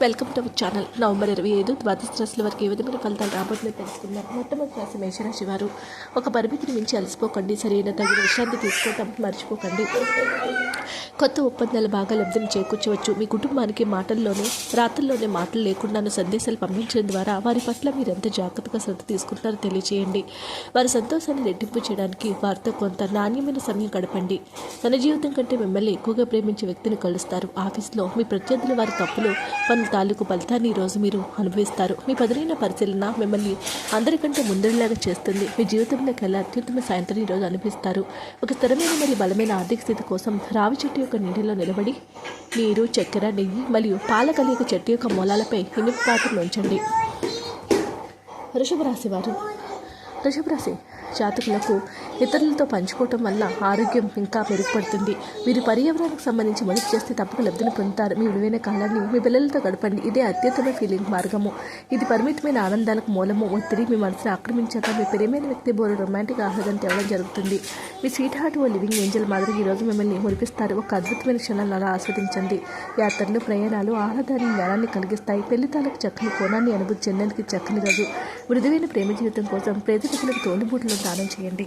Welcome to our channel. November ఇరవై ఐదు ద్వాదశ రాశుల వరకు ఏ విధమైన ఫలితాలు రాబోతుందో తెలుసుకుందాం. మొట్టమొదటి రాశి మేషరాశి వారు ఒక పరిమితిని మించి అలసిపోకండి. సరైన తగిన విశ్రాంతి తీసుకోవటం మర్చిపోకండి. కొత్త ఒప్పందాలు బాగా లబ్ధిని చేకూర్చవచ్చు. మీ కుటుంబానికి మాటల్లోనే రాత్రుల్లోనే మాటలు లేకుండాను సందేశాలు పంపించడం ద్వారా వారి పట్ల మీరు ఎంత జాగ్రత్తగా శ్రద్ధ తీసుకుంటారో తెలియజేయండి వారి సంతోషాన్ని రెట్టింపు చేయడానికి వారితో కొంత నాణ్యమైన సమయం గడపండి. తన జీవితం కంటే మిమ్మల్ని ఎక్కువగా ప్రేమించే వ్యక్తిని కలుస్తారు. ఆఫీస్లో మీ ప్రత్యర్థులు వారి తప్పులు పనుల తాలూకు ఫలితాన్ని ఈరోజు మీరు అనుభవిస్తారు. మీ పదునైన పరిశీలన మిమ్మల్ని అందరికంటే ముందడిలాగా చేస్తుంది. మీ జీవితంలోకి వెళ్ళి అత్యుత్తమ సాయంత్రం ఈరోజు అనిపిస్తారు ఒక స్థిరమైన మరియు బలమైన ఆర్థిక స్థితి కోసం రావి చెట్టు యొక్క నీటిలో నిలబడి నీరు చక్కెర నెయ్యి మరియు పాల కలిగిన చెట్టు యొక్క మూలాలపై ఇనుపు పాత్రను ఉంచండి. వృషభ రాశి వారు. వృషభ రాశి జాతకులకు ఇతరులతో పంచుకోవటం వల్ల ఆరోగ్యం ఇంకా మెరుగుపడుతుంది. మీరు పర్యావరణానికి సంబంధించి మనిషి చేస్తే తప్పక లబ్ధిని పొందుతారు. మీ విలువైన కాలాన్ని మీ పిల్లలతో గడపండి. ఇదే అత్యుత్తమ ఫీలింగ్ మార్గము. ఇది పరిమితమైన ఆనందాలకు మూలము. ఒత్తిడి మీ మనసును ఆక్రమించాక మీ ప్రేమైన వ్యక్తి బోరు రొమాంటిక్ ఆహ్లాదం తేవడం జరుగుతుంది. మీ స్వీట్ హార్ట్ ఓ లివింగ్ ఏంజల్ మాదిరి ఈరోజు మిమ్మల్ని మురిపిస్తారు. ఒక అద్భుతమైన క్షణాలను అలా ఆస్వాదించండి. యాత్రలు ప్రయాణాలు ఆహ్లాదాన్ని జ్ఞానాన్ని కలిగిస్తాయి. పెళ్ళి తాలకు చక్కని కోణాన్ని అనుభూతి చెందేందుకు చక్కని రోజు. మృదువైన ప్రేమ జీవితం కోసం ప్రేమికులకు తోలుబూట్లను దానం చేయండి.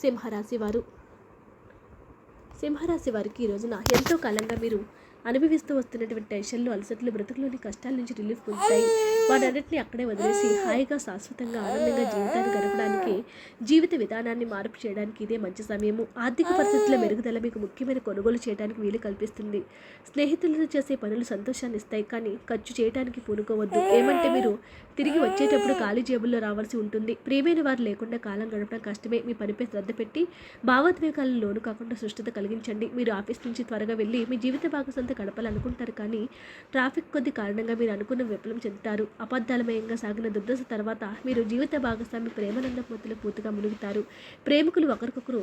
సింహరాశి వారు. సింహరాశి వారికి ఈ రోజున ఎంతో కాలంగా మీరు అనుభవిస్తూ వస్తున్నటువంటి టెన్షన్లు అలసట్లు బ్రతుకులోని కష్టాల నుంచి రిలీఫ్ పొందుతాయి. వాటన్నిటిని అక్కడే వదిలేసి హాయిగా శాశ్వతంగా ఆనందంగా జీవితాన్ని గడపడానికి జీవిత విధానాన్ని మార్పు చేయడానికి ఇదే మంచి సమయము. ఆర్థిక పరిస్థితుల మెరుగుదల మీకు ముఖ్యమైన కొనుగోలు చేయడానికి వీలు కల్పిస్తుంది. స్నేహితులతో చేసే పనులు సంతోషాన్ని ఇస్తాయి కానీ ఖర్చు చేయడానికి పూనుకోవద్దు. ఏమంటే మీరు తిరిగి వచ్చేటప్పుడు ఖాళీ జేబుల్లో రావాల్సి ఉంటుంది. ప్రియమైన వారు లేకుండా కాలం గడపడం కష్టమే. మీ పనిపై శ్రద్ధ పెట్టి భావోద్వేగాలను లోను కాకుండా సుష్టత కలిగించండి. మీరు ఆఫీస్ నుంచి త్వరగా వెళ్ళి మీ జీవిత భాగస్వామితో గడపాలనుకుంటారు కానీ ట్రాఫిక్ కొద్ది కారణంగా మీరు అనుకున్న విఫలం చెందుతారు. అబద్ధాలమయంగా సాగిన దుర్దశ తర్వాత మీరు జీవిత భాగస్వామి ప్రేమానంద మొత్తులు పూర్తిగా మునుగుతారు. ప్రేమికులు ఒకరికొకరు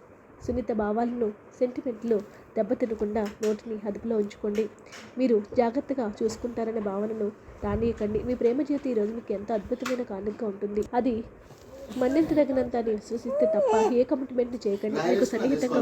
సున్నిత భావాలను సెంటిమెంట్లు దెబ్బతినకుండా నోటిని అదుపులో ఉంచుకోండి. మీరు జాగ్రత్తగా చూసుకుంటారనే భావనను రానియకండి. మీ ప్రేమ జీవితం ఈరోజు మీకు ఎంతో అద్భుతమైన కానుకగా ఉంటుంది. అది మన్నించదగినంత అని విశ్వసిస్తే తప్ప ఏ కమిట్మెంట్ చేయకండి. మీకు సన్నిహితంగా